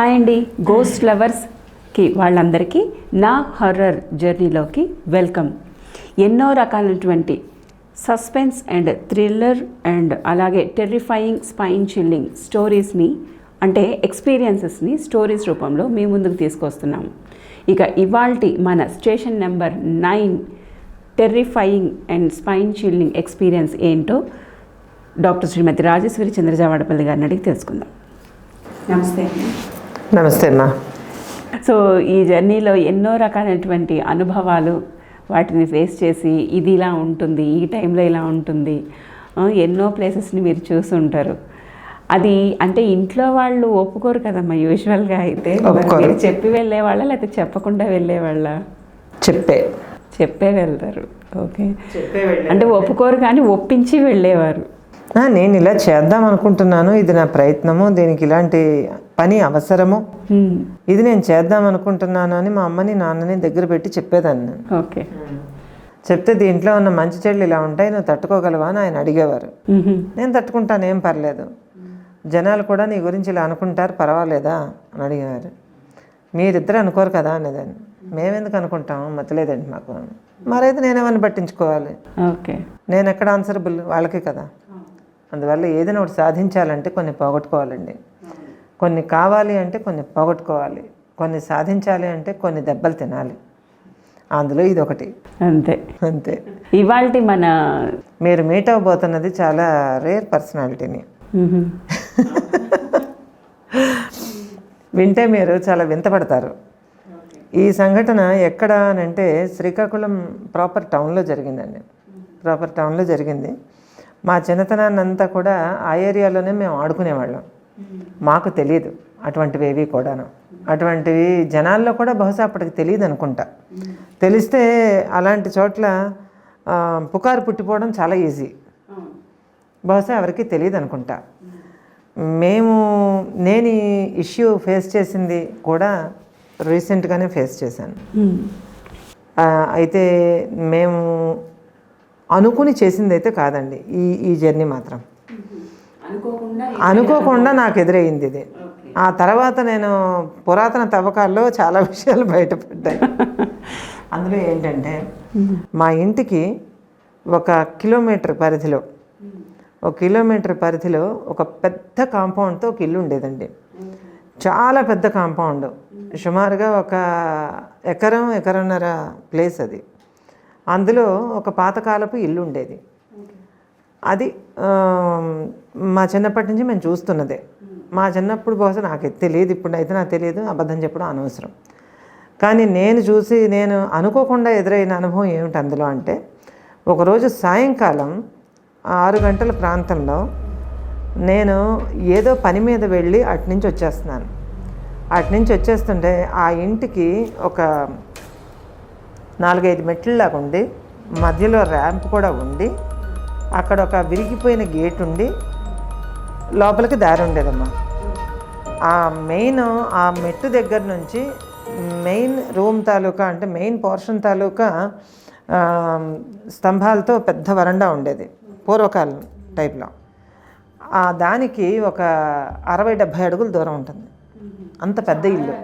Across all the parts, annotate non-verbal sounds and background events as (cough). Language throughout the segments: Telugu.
హాయ్ అండి. గోస్ట్ లవర్స్కి వాళ్ళందరికీ నా హర్రర్ జర్నీలోకి వెల్కమ్ ఎన్నో రకాలైనటువంటి సస్పెన్స్ అండ్ థ్రిల్లర్ అండ్ అలాగే టెర్రిఫైయింగ్ స్పైన్ చిల్లింగ్ స్టోరీస్ని అంటే ఎక్స్పీరియన్సెస్ని స్టోరీస్ రూపంలో మీ ముందుకు తీసుకొస్తున్నాము ఇక ఇవాల్టి మన station number nine terrifying and spine chilling experience ఏంటో డాక్టర్ శ్రీమతి రాజేశ్వరి చంద్రజావాడపల్లి గారిని అడిగి తెలుసుకుందాం. నమస్తే అండి. నమస్తే అమ్మా. సో ఈ జర్నీలో ఎన్నో రకాలైనటువంటి అనుభవాలు వాటిని ఫేస్ చేసి ఇది ఇలా ఉంటుంది ఈ టైంలో ఇలా ఉంటుంది ఎన్నో ప్లేసెస్ని మీరు చూసి ఉంటారు. అది అంటే ఇంట్లో వాళ్ళు ఒప్పుకోరు కదమ్మా యూజువల్గా అయితే. మరి చెప్పి వెళ్ళేవాళ్ళ లేకపోతే చెప్పకుండా వెళ్ళేవాళ్ళ? చెప్పే. చెప్పే వెళ్తారు. ఓకే. అంటే ఒప్పుకోరు కానీ ఒప్పించి వెళ్ళేవారు. ఆ, నేను ఇలా చేద్దాం అనుకుంటున్నాను ఇది నా ప్రయత్నము దీనికి ఇలాంటి పని అవసరము. ఇది నేను చేద్దాం అనుకుంటున్నాను అని మా అమ్మని నాన్నని దగ్గర పెట్టి చెప్పేదాన్ని నేను. ఓకే. చెప్తే దీంట్లో ఉన్న మంచి చెడులు ఇలా ఉంటాయి నువ్వు తట్టుకోగలవా అని ఆయన అడిగేవారు. నేను తట్టుకుంటాను ఏం పర్లేదు. జనాలు కూడా నీ గురించి ఇలా అనుకుంటారు పర్వాలేదా అని అడిగేవారు. మీరిద్దరు అనుకోరు కదా అనేదాన్ని. మేమెందుకు అనుకుంటాం? మతలేదండి మాకు. మరైతే నేనేమని పట్టించుకోవాలి. ఓకే. నేను ఎక్కడ ఆన్సరబుల్ వాళ్ళకే కదా. అందువల్ల ఏదైనా ఒకటి సాధించాలంటే కొన్ని పోగొట్టుకోవాలండి. కొన్ని కావాలి అంటే కొన్ని పోగొట్టుకోవాలి కొన్ని సాధించాలి అంటే కొన్ని దెబ్బలు తినాలి. అందులో ఇది ఒకటి అంతే. అంతే. ఇవాల్టి మన మీరు మీట్ అవ్వబోతున్నది చాలా రేర్ పర్సనాలిటీని. వింటే మీరు చాలా వింతపడతారు. ఈ సంఘటన ఎక్కడ అని అంటే శ్రీకాకుళం ప్రాపర్ టౌన్లో జరిగిందండి. ప్రాపర్ టౌన్లో జరిగింది. మా చిన్నతనాన్ని అంతా కూడా ఆ ఏరియాలోనే మేము ఆడుకునేవాళ్ళం. మాకు తెలియదు అటువంటివి ఏవి కూడాను. అటువంటివి జనాల్లో కూడా బహుశా అప్పటికి తెలియదు అనుకుంటా. తెలిస్తే అలాంటి చోట్ల పుకారు పుట్టిపోవడం చాలా ఈజీ. బహుశా ఎవరికి తెలియదు అనుకుంటా. మేము నేను ఈ ఇష్యూ ఫేస్ చేసింది కూడా రీసెంట్గానే ఫేస్ చేశాను. అయితే మేము అనుకుని చేసింది అయితే కాదండి. ఈ ఈ జర్నీ మాత్రం. అనుకోకుండా నాకు ఎదురయ్యింది ఇది. ఆ తర్వాత నేను పురాతన తవ్వకాల్లో చాలా (laughs) విషయాలు బయటపడ్డాయి. అందులో ఏంటంటే మా ఇంటికి ఒక కిలోమీటర్ పరిధిలో ఒక కిలోమీటర్ పరిధిలో ఒక పెద్ద కాంపౌండ్తో ఒక ఇల్లు ఉండేదండి. చాలా పెద్ద కాంపౌండ్. సుమారుగా ఒక ఎకరం ఎకరన్నర ప్లేస్ అది. అందులో ఒక పాతకాలపు ఇల్లు ఉండేది. అది మా చిన్నప్పటి నుంచి మేము చూస్తున్నదే. మా చిన్నప్పుడు బహుశా నాకు తెలియదు ఇప్పుడు అయితే నాకు తెలియదు అబద్ధం చెప్పడం అనవసరం. కానీ నేను చూసి నేను అనుకోకుండా ఎదురైన అనుభవం ఏమిటి అందులో అంటే ఒకరోజు సాయంకాలం ఆరు గంటల ప్రాంతంలో నేను ఏదో పని మీద వెళ్ళి అటు నుంచి వచ్చేస్తున్నాను. అటు నుంచి వచ్చేస్తుంటే ఆ ఇంటికి ఒక నాలుగైదు మెట్లలాగా ఉండి మధ్యలో ర్యాంప్ కూడా ఉండి అక్కడ ఒక విరిగిపోయిన గేట్ ఉండి లోపలికి దారి ఉండేదమ్మా. ఆ మెయిన్ ఆ మెట్టు దగ్గర నుంచి మెయిన్ రూమ్ తాలూకా అంటే మెయిన్ పోర్షన్ తాలూకా స్తంభాలతో పెద్ద వరండా ఉండేది పూర్వకాలం టైప్లో. ఆ దానికి ఒక అరవై డెబ్భై అడుగుల దూరం ఉంటుంది. అంత పెద్ద ఇల్లు.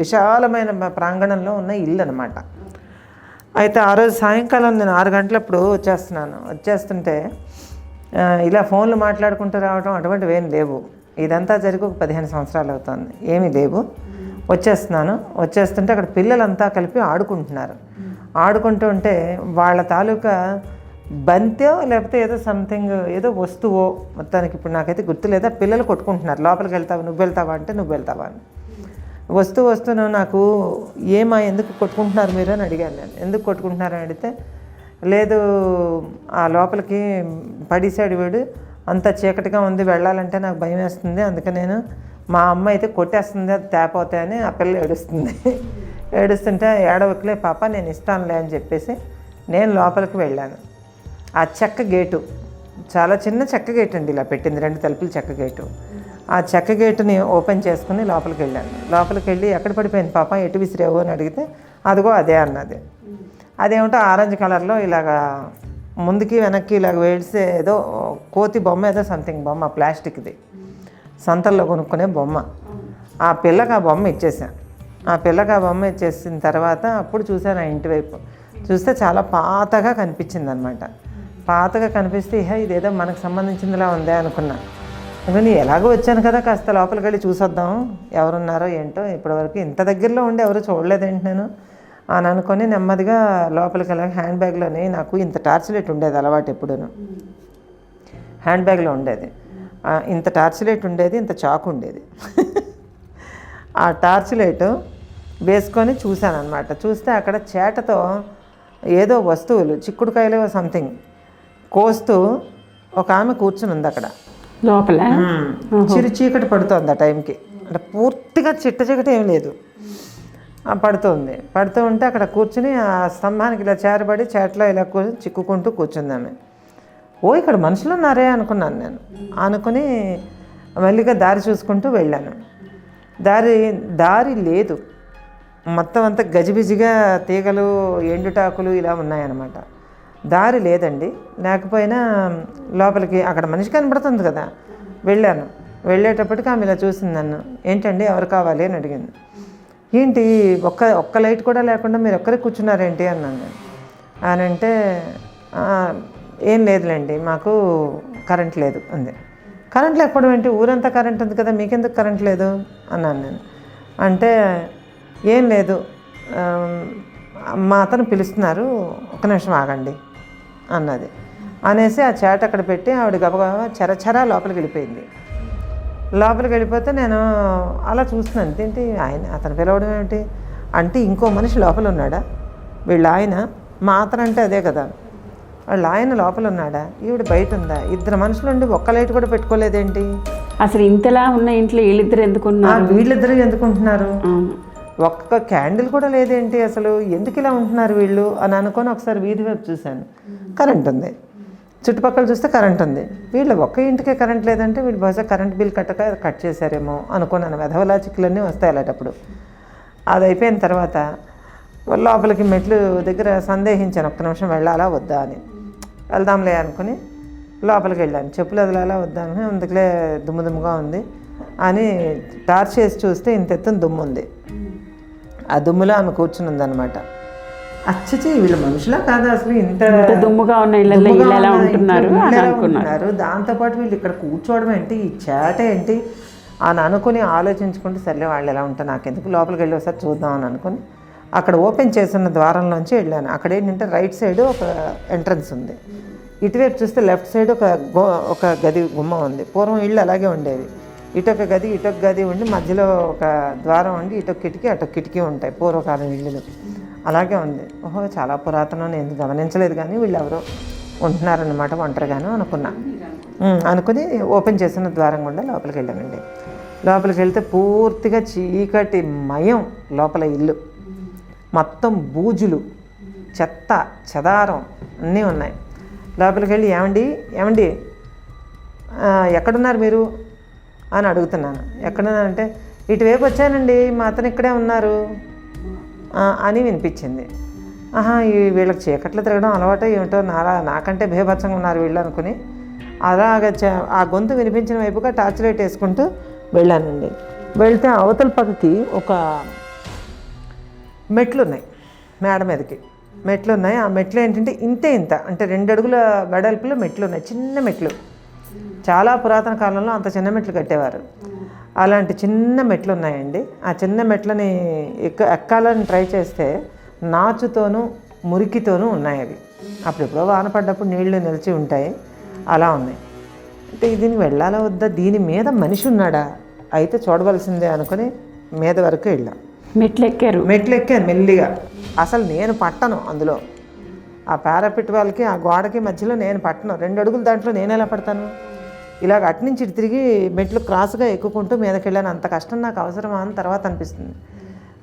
విశాలమైన ప్రాంగణంలో ఉన్న ఇల్లు అనమాట అయితే ఆ రోజు సాయంకాలం నేను ఆరు గంటలప్పుడు వచ్చేస్తున్నాను. వచ్చేస్తుంటే ఇలా ఫోన్లు మాట్లాడుకుంటూ రావడం అటువంటివి ఏం లేవు. ఇదంతా జరిగి ఒక పదిహేను సంవత్సరాలు అవుతుంది. ఏమీ లేవు. వచ్చేస్తున్నాను. వచ్చేస్తుంటే అక్కడ పిల్లలంతా కలిపి ఆడుకుంటున్నారు. ఆడుకుంటూ ఉంటే వాళ్ళ తాలూకా బంతో లేకపోతే ఏదో సంథింగ్ ఏదో వస్తువో మొత్తానికి ఇప్పుడు నాకైతే గుర్తులేదా పిల్లలు కొట్టుకుంటున్నారు. లోపలికి వెళ్తావు నువ్వు వెళ్తావా అంటే నువ్వు వెళ్తావా అని. వస్తూ వస్తూను నాకు ఏమా ఎందుకు కొట్టుకుంటున్నారు మీరు అని అడిగాను నేను. ఎందుకు కొట్టుకుంటున్నారు అని అడిగితే లేదు ఆ లోపలికి పడిసాడు వీడు అంత చీకటిగా ఉంది వెళ్ళాలంటే నాకు భయం వేస్తుంది అందుకే నేను మా అమ్మ అయితే కొట్టేస్తుంది అది తేపోతే అని ఆ పిల్ల ఏడుస్తుంది. ఏడుస్తుంటే ఏడవకులే పాప నేను ఇస్తానులే అని చెప్పేసి నేను లోపలికి వెళ్ళాను. ఆ చెక్క గేటు చాలా చిన్న చెక్క గేట్ అండి ఇలా పెట్టింది రెండు తలుపులు చెక్క గేటు. ఆ చెక్క గేటుని ఓపెన్ చేసుకుని లోపలికి వెళ్ళాను. లోపలికి వెళ్ళి ఎక్కడ పడిపోయింది పాప? ఎటు విసిరేవు అని అడిగితే అదిగో అదే అన్నది. అదేమిటో ఆరెంజ్ కలర్లో ఇలాగా ముందుకి వెనక్కి ఇలాగ వేడిస్తే ఏదో కోతి బొమ్మ ఏదో సంథింగ్ బొమ్మ ప్లాస్టిక్ది. సంతల్లో కొనుక్కునే బొమ్మ. ఆ పిల్లకి ఆ బొమ్మ ఇచ్చేసాను ఆ పిల్లకి ఆ బొమ్మ ఇచ్చేసిన తర్వాత అప్పుడు చూశాను ఆ ఇంటి వైపు చూస్తే చాలా పాతగా కనిపించింది అనమాట పాతగా కనిపిస్తే ఇహ ఇదేదో మనకు సంబంధించిందిలా ఉందే అనుకున్నాను నేను ఎలాగో వచ్చాను కదా కాస్త లోపలికి వెళ్ళి చూసొద్దాం. ఎవరున్నారో ఏంటో ఇప్పటివరకు ఇంత దగ్గరలో ఉండి ఎవరు చూడలేదేంటి నేను? అని అనుకొని నెమ్మదిగా లోపలికి వెళ్ళాక హ్యాండ్ బ్యాగ్లోనే నాకు ఇంత టార్చ్ లైట్ ఉండేది అలవాటు ఎప్పుడూను. హ్యాండ్ బ్యాగ్లో ఉండేది. ఇంత టార్చ్ లైట్ ఉండేది ఇంత చాకు ఉండేది. ఆ టార్చ్ లైట్ వేసుకొని చూశాను అనమాట చూస్తే అక్కడ చేటతో ఏదో వస్తువులు చిక్కుడుకాయలు సంథింగ్ కోస్తూ ఒక ఆమె కూర్చుని ఉంది అక్కడ. లోపల? చిరు చీకటి పడుతోంది ఆ టైంకి. అంటే పూర్తిగా చిట్ట చీకటి ఏం లేదు. పడుతుంది. పడుతూ ఉంటే అక్కడ కూర్చుని ఆ స్తంభానికి ఇలా చేరబడి చేట్లో ఇలా కూర్చొని చిక్కుకుంటూ కూర్చుంది ఆమె. ఓ ఇక్కడ మనుషులు ఉన్నారే అనుకున్నాను నేను. అనుకుని మెల్లిగా దారి చూసుకుంటూ వెళ్ళాను. దారి దారి లేదు. మొత్తం అంతా గజిబిజిగా తీగలు ఎండుటాకులు ఇలా ఉన్నాయన్నమాట. దారి లేదండి. లేకపోయినా లోపలికి అక్కడ మనిషి కనబడుతుంది కదా. వెళ్ళాను. వెళ్ళేటప్పటికి ఆమె ఇలా చూసింది నన్ను. ఏంటండి ఎవరు కావాలి అని అడిగింది. ఏంటి ఒక్క ఒక్క లైట్ కూడా లేకుండా మీరు ఒక్కరే కూర్చున్నారేంటి అన్నాను. నేను అని అంటే ఏం లేదులేండి. మాకు కరెంట్ లేదు అంది. కరెంట్ లేకపోవడం ఏంటి? ఊరంతా కరెంట్ ఉంది కదా. మీకెందుకు కరెంట్ లేదు? అన్నాను నేను. అంటే ఏం లేదు. మా అతను పిలుస్తున్నారు. ఒక నిమిషం ఆగండి. అన్నది. అనేసి ఆ చాట్ అక్కడ పెట్టి ఆవిడ గబగబా చెరచెర లోపలికి వెళ్ళిపోయింది. లోపలికి వెళ్ళిపోతే నేను అలా చూస్తున్నాను. ఏంటి ఆయన అతను పిలవడం ఏమిటి? అంటే ఇంకో మనిషి లోపల ఉన్నాడా? వీళ్ళ ఆయన మా అతను అంటే అదే కదా. వాళ్ళ ఆయన లోపల ఉన్నాడా? ఈవిడ బయట ఉందా? ఇద్దరు మనుషులు ఉండి ఒక్క లైట్ కూడా పెట్టుకోలేదేంటి? అసలు ఇంతలా ఉన్న ఇంట్లో వీళ్ళిద్దరు ఎందుకున్నారు వీళ్ళిద్దరూ ఎందుకుంటున్నారు ఒక్క క్యాండిల్ కూడా లేదేంటి అసలు? ఎందుకు ఇలా ఉంటున్నారు వీళ్ళు? అని అనుకొని ఒకసారి వీధి వైపు చూశాను. కరెంట్ ఉంది. చుట్టుపక్కల చూస్తే కరెంట్ ఉంది. వీళ్ళు ఒక్క ఇంటికే కరెంట్ లేదంటే వీళ్ళు బహుశా కరెంట్ బిల్ కట్టక కట్ చేశారేమో అనుకున్నాను వెధవలా చిక్కులన్నీ వస్తాయి అలాంటప్పుడు. అది అయిపోయిన తర్వాత లోపలికి మెట్లు దగ్గర సందేహించాను. ఒక్క నిమిషం వెళ్ళాలా వద్దా అని. వెళ్దాంలే అనుకుని లోపలికి వెళ్ళాను. చెప్పులు వదలాలా వద్దా అని అందుకులే దుమ్ము దుమ్ముగా ఉంది. అని టార్చ్ చేసి చూస్తే ఇంత ఎత్తున దుమ్ము ఉంది. ఆ దుమ్ములో ఆమె కూర్చుని ఉందన్నమాట అచ్చచి వీళ్ళు మనుషులా కాదా అసలు? ఇంత దుమ్ముగా ఉన్న ఇళ్ళల్లో దుమ్ముగా వీళ్ళు ఎలా ఉన్న ఉంటున్నారు ఇంట్లో అని వీళ్ళు ఎలా అనుకున్నారు. ఉంటున్నారు. దాంతోపాటు వీళ్ళు ఇక్కడ కూర్చోవడం ఏంటి? ఈ చేట ఏంటి? అని అనుకుని ఆలోచించుకుంటే సర్లే వాళ్ళు ఎలా ఉంటారు? నాకెందుకు? లోపలికి వెళ్ళి ఒకసారి చూద్దాం అని అనుకుని అక్కడ ఓపెన్ చేసిన ద్వారంలోంచి వెళ్ళాను. అక్కడ ఏంటంటే రైట్ సైడ్ ఒక ఎంట్రన్స్ ఉంది. ఇటువైపు చూస్తే లెఫ్ట్ సైడ్ ఒక గో ఒక గది గుమ్మం ఉంది. పూర్వం ఇళ్ళు అలాగే ఉండేవి. ఇటొక గది ఇటొక గది ఉండి మధ్యలో ఒక ద్వారం ఉండి ఇటొక కిటికీ అటొక కిటికీ ఉంటాయి పూర్వకాలం ఇళ్ళు అలాగే ఉంది. ఓహో చాలా పురాతనం. నేను గమనించలేదు కానీ వీళ్ళు ఎవరో ఉంటున్నారన్నమాట ఒంటరిగాను అనుకున్నా. అనుకుని ఓపెన్ చేసిన ద్వారం గుండా లోపలికి వెళ్ళానండి లోపలికి వెళ్తే పూర్తిగా చీకటి మయం లోపల ఇల్లు. మొత్తం బూజులు చెత్త చెదారం అన్నీ ఉన్నాయి. లోపలికి వెళ్ళి ఏమండి ఏమండి ఎక్కడున్నారు మీరు? అని అడుగుతున్నాను. ఎక్కడున్నారంటే ఇటువైపు వచ్చానండి మా అతను ఇక్కడే ఉన్నారు. అని వినిపించింది. ఆహా ఈ వీళ్ళకి చీకట్లు తిరగడం అలవాటు ఏమిటో నాలా నాకంటే భయభత్సంగా ఉన్నారు వీళ్ళు అనుకుని అలాగ ఆ గొంతు వినిపించిన వైపుగా టార్చ్ లైట్ వేసుకుంటూ వెళ్ళానండి. వెళ్తే అవతల పక్కకి ఒక మెట్లు ఉన్నాయి మేడ మీదకి. మెట్లు ఉన్నాయి ఆ మెట్లు ఏంటంటే ఇంతే ఇంత. అంటే రెండు అడుగుల వెడల్పులో మెట్లు ఉన్నాయి చిన్న మెట్లు. చాలా పురాతన కాలంలో అంత చిన్న మెట్లు కట్టేవారు. అలాంటి చిన్న మెట్లు ఉన్నాయండి. ఆ చిన్న మెట్లని ఎక్క ఎక్కాలని ట్రై చేస్తే నాచుతోనూ మురికితోనూ ఉన్నాయి అవి. అప్పుడెప్పుడో వాన పడ్డప్పుడు నీళ్ళు నిలిచి ఉంటాయి. అలా ఉన్నాయి. అంటే దీన్ని వెళ్ళాలా వద్దా? దీని మీద మనిషి ఉన్నాడా? అయితే చూడవలసిందే అనుకుని మీద వరకు వెళ్ళాం. మెట్లు ఎక్కారు మెట్లు ఎక్కాను మెల్లిగా. అసలు నేను పట్టను అందులో. ఆ పారాపిట్ వాళ్ళకి ఆ గోడకి మధ్యలో నేను పట్టను. రెండు అడుగులు దాంట్లో నేను ఎలా పడతాను? ఇలాగ అటు నుంచి ఇటు తిరిగి మెట్లు క్రాస్గా ఎక్కుకుంటూ మీదకి వెళ్ళాను అంత కష్టం నాకు అవసరమా అని తర్వాత అనిపిస్తుంది.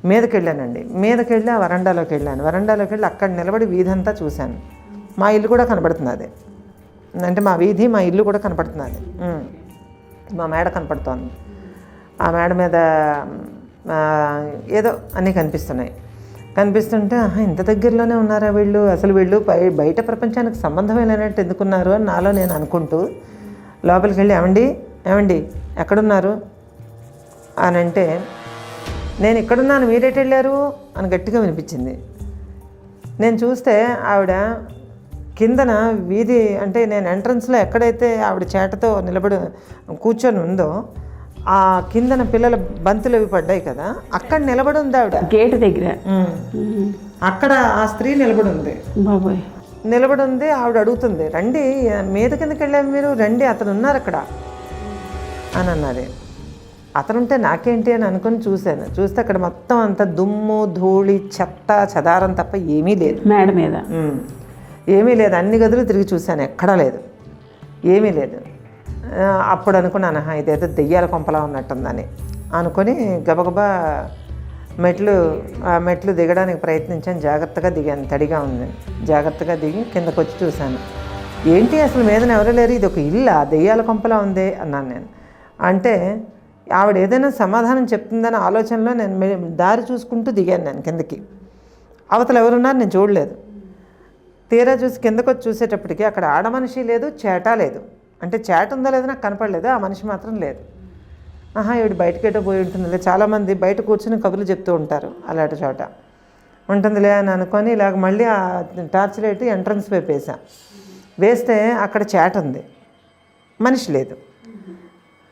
మీదకి వెళ్ళానండి మీదకి వెళ్ళి ఆ వరండాలోకి వెళ్ళాను. వరండాలోకి వెళ్ళి అక్కడ నిలబడి వీధంతా చూశాను. మా ఇల్లు కూడా కనబడుతుంది అదే. అంటే మా వీధి మా ఇల్లు కూడా కనపడుతుంది అది. మా మేడ కనపడుతోంది. ఆ మేడ మీద ఏదో అన్నీ కనిపిస్తున్నాయి. కనిపిస్తుంటే ఇంత దగ్గరలోనే ఉన్నారా వీళ్ళు? అసలు వీళ్ళు బయ బయట ప్రపంచానికి సంబంధమే లేనట్టు ఎందుకున్నారు? అని నాలో నేను అనుకుంటూ లోపలికి వెళ్ళి ఏమండి? ఏమండి? ఎక్కడున్నారు? అని అంటే నేను ఇక్కడున్నాను మీరేటి వెళ్ళారు అని గట్టిగా వినిపించింది. నేను చూస్తే ఆవిడ కిందన వీధి అంటే నేను ఎంట్రన్స్లో ఎక్కడైతే ఆవిడ చేటతో నిలబడి కూర్చొని ఉందో ఆ కిందన పిల్లల బంతులు అవి పడ్డాయి కదా అక్కడ నిలబడి ఉంది ఆవిడ. గేట్ దగ్గర. అక్కడ ఆ స్త్రీ నిలబడి ఉంది. బాబోయ్. నిలబడి ఉంది ఆవిడ అడుగుతుంది రండి మీద కిందకి వెళ్ళాము మీరు? రండి అతను ఉన్నారు అక్కడ అని అన్నది. అతనుంటే నాకేంటి? అని అనుకుని చూశాను. చూస్తే అక్కడ మొత్తం అంత దుమ్ము ధూళి చెత్త చెదారం తప్ప ఏమీ లేదు. మేడ మీద. ఏమీ లేదు. అన్ని గదులు తిరిగి చూశాను. ఎక్కడా లేదు. ఏమీ లేదు. అప్పుడు అనుకున్నాను "ఆహా, ఇదేదో దెయ్యాల కొంపలా ఉన్నట్టుందని. అనుకొని గబగబా మెట్లు ఆ మెట్లు దిగడానికి ప్రయత్నించాను. జాగ్రత్తగా దిగాను. తడిగా ఉంది. జాగ్రత్తగా దిగి కిందకు వచ్చి చూశాను. ఏంటి అసలు మీదన ఎవరు లేరు? ఇది ఒక ఇల్లా? దెయ్యాల కొంపలా ఉంది? అన్నాను నేను. అంటే ఆవిడ ఏదైనా సమాధానం చెప్తుందన్న ఆలోచనలో నేను దారి చూసుకుంటూ దిగాను నేను కిందకి. అవతల ఎవరున్నారు నేను చూడలేదు. తీరా చూసి కిందకు వచ్చి చూసేటప్పటికి అక్కడ ఆడ మనిషి లేదు చేట లేదు. అంటే చేట ఉందో లేదో నాకు కనపడలేదు. ఆ మనిషి మాత్రం లేదు. ఆహా ఈవిడ బయటకేటో పోయి ఉంటుందిలే. చాలామంది బయట కూర్చుని కబుర్లు చెప్తూ ఉంటారు అలాంటి చోట. ఉంటుందిలే అని అనుకొని ఇలాగ మళ్ళీ ఆ టార్చ్ లైట్ ఎంట్రన్స్ వైపు వేసా వేస్తే అక్కడ చేట ఉంది. మనిషి లేదు.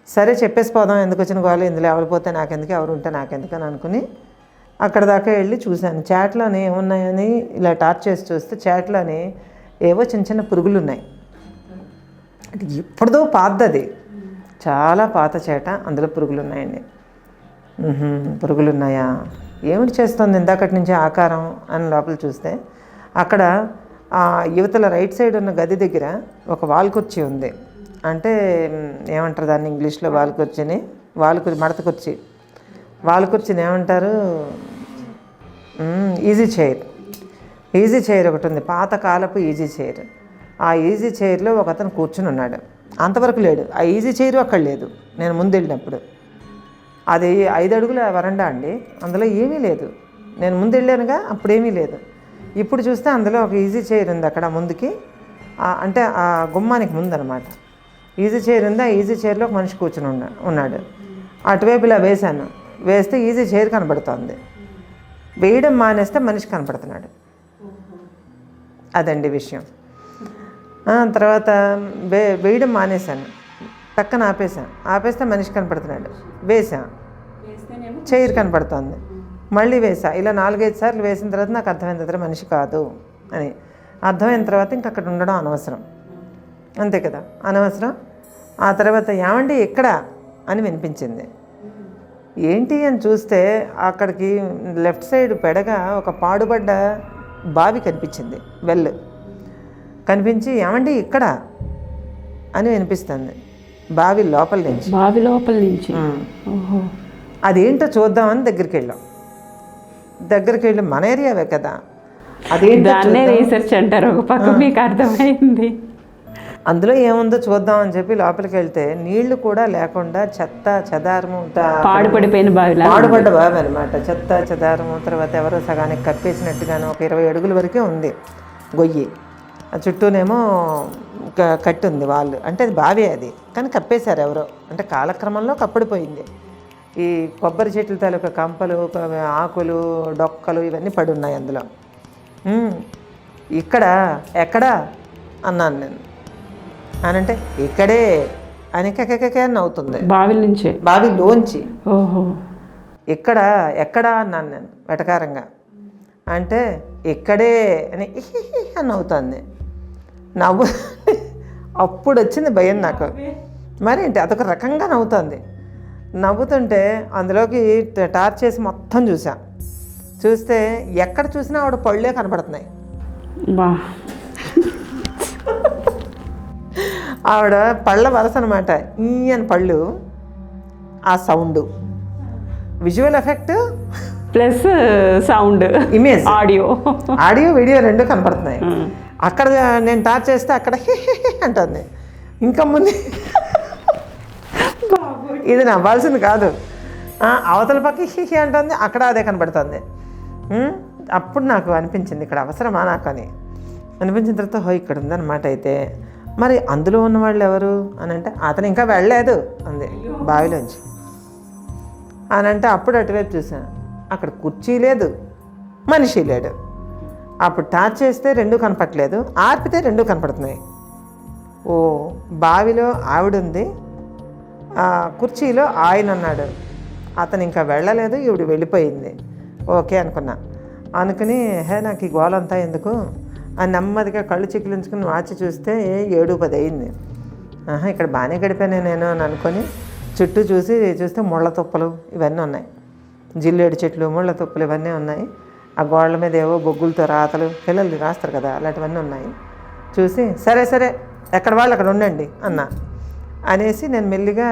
సరే చెప్పేసి పోదాం. ఎందుకు వచ్చిన గోళ ఇందులో ఎవరిపోతే నాకెందుకు? ఎవరు ఉంటే నాకెందుకు? అని అనుకుని అక్కడ దాకా వెళ్ళి చూశాను. చాట్లోనే ఏమున్నాయని ఇలా టార్చ్ చేసి చూస్తే చాట్లోనే ఏవో చిన్న చిన్న పురుగులు ఉన్నాయి ఎప్పుడుదో పాతది. చాలా పాత చేట అందులో పురుగులు ఉన్నాయండి పురుగులు ఉన్నాయా ఏమిటి చేస్తుంది ఇందాకటి నుంచి ఆకారం అని లోపల చూస్తే అక్కడ ఆ యువతల రైట్ సైడ్ ఉన్న గది దగ్గర ఒక వాల్ కుర్చీ ఉంది. అంటే ఏమంటారు దాన్ని ఇంగ్లీష్లో వాల్ కుర్చీని వాల్ కుర్చీ మడత కుర్చీ వాల్ కుర్చీని ఏమంటారు ఈజీ చైర్. ఈజీ చైర్ ఒకటి ఉంది. పాత కాలపు ఈజీ చైర్. ఆ ఈజీ చైర్లో ఒక అతను కూర్చుని ఉన్నాడు. అంతవరకు లేడు. ఆ ఈజీ చైర్ అక్కడ లేదు. నేను ముందు వెళ్ళినప్పుడు. అది ఐదు అడుగుల వరండా అండి. అందులో ఏమీ లేదు. నేను ముందు వెళ్ళానుగా అప్పుడేమీ లేదు. ఇప్పుడు చూస్తే అందులో ఒక ఈజీ చైర్ ఉంది అక్కడ ముందుకి. అంటే ఆ గుమ్మానికి ముందనమాట. ఈజీ చైర్ ఉంది? ఆ ఈజీ చైర్లో ఒక మనిషి కూర్చుని ఉన్నా ఉన్నాడు. అటువైపు ఇలా వేశాను. వేస్తే ఈజీ చైర్ కనబడుతోంది. వేయడం మానేస్తే మనిషి కనపడుతున్నాడు అదండి విషయం. తర్వాత వే వేయడం మానేశాను. పక్కన ఆపేసాను ఆపేస్తే మనిషి కనపడుతున్నాడు. వేసా చైర్ కనపడుతోంది. మళ్ళీ వేసా ఇలా నాలుగైదు సార్లు వేసిన తర్వాత నాకు అర్థమైన తర్వాత మనిషి కాదు అని. అర్థమైన తర్వాత ఇంక అక్కడ ఉండడం అనవసరం. అంతే కదా. అనవసరం. ఆ తర్వాత ఏమండి ఎక్కడ అని వినిపించింది. ఏంటి అని చూస్తే అక్కడికి లెఫ్ట్ సైడ్ పెడగా ఒక పాడుబడ్డ బావి కనిపించింది. వెల్. కనిపించి ఏమండి ఇక్కడ అని వినిపిస్తుంది. బావి లోపల నుంచి. బావి లోపల నుంచి. అదేంటో చూద్దామని దగ్గరికి వెళ్ళాం. దగ్గరికి వెళ్ళి మన ఏరియావే కదా. అదేంటో దాన్నే రీసెర్చ్ అంటారు. ఒక పక్క మీకు అర్థమైంది. అందులో ఏముందో చూద్దాం అని చెప్పి లోపలికి వెళ్తే నీళ్ళు కూడా లేకుండా చెత్త చెదారము పాడుపడిపోయిన బావిలా పాడుపడ్డ బావి అనమాట చెత్త చెదారము తర్వాత ఎవరో సగానికి కప్పేసినట్టుగాను ఒక ఇరవై అడుగుల వరకే ఉంది. గొయ్యి. చుట్టూనేమో క- కట్టి ఉంది వాళ్ళు. అంటే అది బావి అది. కానీ కప్పేశారు ఎవరో. అంటే కాలక్రమంలో కప్పడిపోయింది. ఈ కొబ్బరి చెట్ల తాలూకా కంపలు ఆకులు డొక్కలు ఇవన్నీ పడి ఉన్నాయి అందులో. "ఉమ్, ఇక్కడ ఎక్కడా? అన్నాను నేను. అనంటే ఇక్కడే అని కకకే అని అవుతుంది బావిల నుంచే? బావిలోంచి. ఓహో. ఇక్కడ ఎక్కడా? అన్నాను నేను వెటకారంగా. అంటే ఇక్కడే అని అని అవుతుంది నవ్వు అప్పుడు వచ్చింది భయం నాకు. మరేంటి? అదొక రకంగా నవ్వుతుంది. నవ్వుతుంటే అందులోకి టార్చ్ చేసి మొత్తం చూసా. చూస్తే ఎక్కడ చూసినా ఆవిడ పళ్ళే కనపడుతున్నాయి ఆవిడ పళ్ళ వరస అనమాట ఈ అని పళ్ళు ఆ sound. Visual effect plus sound. Image. Audio. Audio video రెండు కనపడుతున్నాయి అక్కడ నేను టార్చ్ చేస్తే అక్కడ అంటుంది. ఇంకా ముందు ఇది నవ్వాల్సింది కాదు. అవతల పక్క హిహి అంటుంది అక్కడ అదే కనబడుతుంది. అప్పుడు నాకు అనిపించింది ఇక్కడ అవసరమా నాకు అని. అనిపించిన తర్వాత హో ఇక్కడ ఉందన్నమాట అయితే. మరి అందులో ఉన్న వాళ్ళు ఎవరు? అని అంటే అతను ఇంకా వెళ్ళలేదు అంది బావిలోంచి. అని అంటే అప్పుడు అటువైపు చూసాను అక్కడ కుర్చీ లేదు మనిషి లేడు. అప్పుడు టార్చ్ చేస్తే రెండూ కనపట్లేదు ఆర్పితే రెండు కనపడుతున్నాయి. ఓ బావిలో ఆవిడ ఉంది కుర్చీలో ఆయన అన్నాడు అతను ఇంకా వెళ్ళలేదు ఈవిడ వెళ్ళిపోయింది. ఓకే అనుకున్నా. అనుకుని హే నాకు ఈ గోలంతా ఎందుకు? అని నెమ్మదిగా కళ్ళు చిక్కిలించుకుని వాచి చూస్తే ఏడు పది అయింది. ఆహా ఇక్కడ బాగానే గడిపాను నేను అని అనుకొని చుట్టూ చూసి చూస్తే ముళ్ళ తుప్పలు ఇవన్నీ ఉన్నాయి. జిల్లేడు చెట్లు ముళ్ళ తుప్పలు ఇవన్నీ ఉన్నాయి. ఆ గోడల మీద ఏవో బొగ్గులతో రాతలు పిల్లలు రాస్తారు కదా అలాంటివన్నీ ఉన్నాయి. చూసి సరే సరే ఎక్కడ వాళ్ళు అక్కడ ఉండండి అన్న. అనేసి నేను మెల్లిగా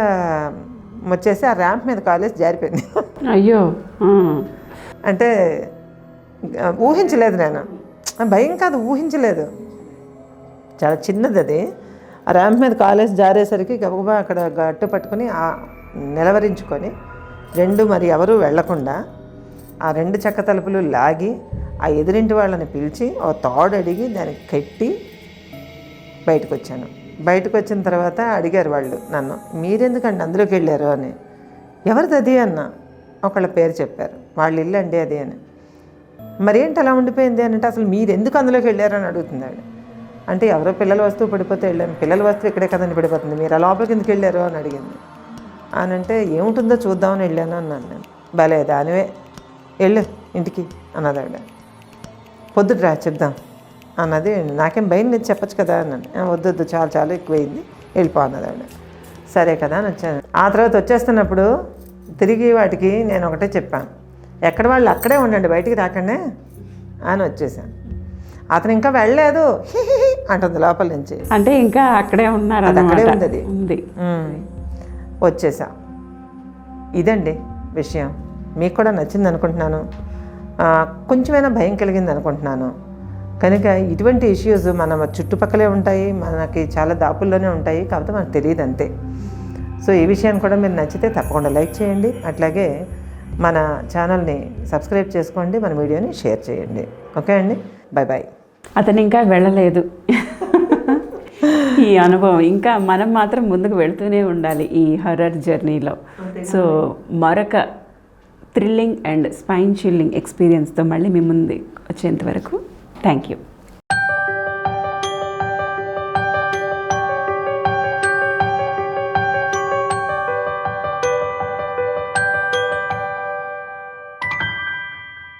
వచ్చేసి ఆ ర్యాంప్ మీద కాలేజ్ జారిపోయింది. అయ్యో. అంటే ఊహించలేదు నేను. భయం కాదు ఊహించలేదు. చాలా చిన్నది అది. ఆ ర్యాంప్ మీద కాలేజ్ జారేసరికి గబగబా అక్కడ గట్టు పట్టుకొని నిలవరించుకొని రెండు మరి ఎవరు వెళ్ళకుండా ఆ రెండు చెక్క తలుపులు లాగి ఆ ఎదురింటి వాళ్ళని పిలిచి ఓ తాడు అడిగి దానికి కట్టి బయటకు వచ్చాను బయటకు వచ్చిన తర్వాత అడిగారు వాళ్ళు నన్ను మీరెందుకండి అందులోకి వెళ్ళారు? అని. ఎవరిది అది? అన్న. ఒకళ్ళ పేరు చెప్పారు. వాళ్ళ ఇల్లు అండి అది అని. మరేంటి అలా ఉండిపోయింది? అని అంటే అసలు మీరు ఎందుకు అందులోకి వెళ్ళారు? అని అడుగుతున్నాడు అంటే ఎవరో పిల్లల వస్తువు పడిపోతే వెళ్ళాను. పిల్లల వస్తువు ఇక్కడే కదండి పడిపోతుంది. మీరు ఆ లోపలికి ఎందుకు వెళ్ళారు? అని అడిగింది. అని అంటే ఏముంటుందో చూద్దామని వెళ్ళాను అన్నాను నేను. భలే దానివే. వెళ్ళు ఇంటికి అన్నది ఆవిడ. పొద్దుట రా చెప్దాం అన్నది నాకేం భయం లేదు చెప్పచ్చు కదా అన్నాను. "ఆ, వద్దు వద్దు చాలా చాలా ఎక్కువైంది వెళ్ళిపో అన్నది ఆవిడ. సరే కదా అని వచ్చాను. ఆ తర్వాత వచ్చేస్తున్నప్పుడు తిరిగి వాటికి నేను ఒకటే చెప్పాను. ఎక్కడ వాళ్ళు అక్కడే ఉండండి బయటికి రాకండి అని వచ్చేసాను. అతను ఇంకా వెళ్ళలేదు అంటుంది లోపల నుంచి. అంటే ఇంకా అక్కడే ఉన్నారు అది అక్కడే. ఉంది అది. ఉంది. "ఉమ్, వచ్చేసా. ఇదండి విషయం. మీకు కూడా నచ్చింది అనుకుంటున్నాను. కొంచెమైనా భయం కలిగింది అనుకుంటున్నాను. కనుక ఇటువంటి ఇష్యూస్ మన చుట్టుపక్కలే ఉంటాయి మనకి చాలా దాపుల్లోనే ఉంటాయి కాకపోతే మనకు తెలియదు అంతే. సో ఈ విషయాన్ని కూడా మీరు నచ్చితే తప్పకుండా లైక్ చేయండి. అట్లాగే మన ఛానల్ని సబ్స్క్రైబ్ చేసుకోండి మన వీడియోని షేర్ చేయండి. ఓకే అండి? బాయ్ బాయ్ అతను ఇంకా వెళ్ళలేదు. ఈ అనుభవం ఇంకా మనం మాత్రం ముందుకు వెళ్తూనే ఉండాలి ఈ హర్రర్ జర్నీలో సో మరొక థ్రిల్లింగ్ అండ్ స్పైన్ చిల్లింగ్ ఎక్స్పీరియన్స్తో మళ్ళీ మీ ముందు వచ్చేంత వరకు థ్యాంక్ యూ.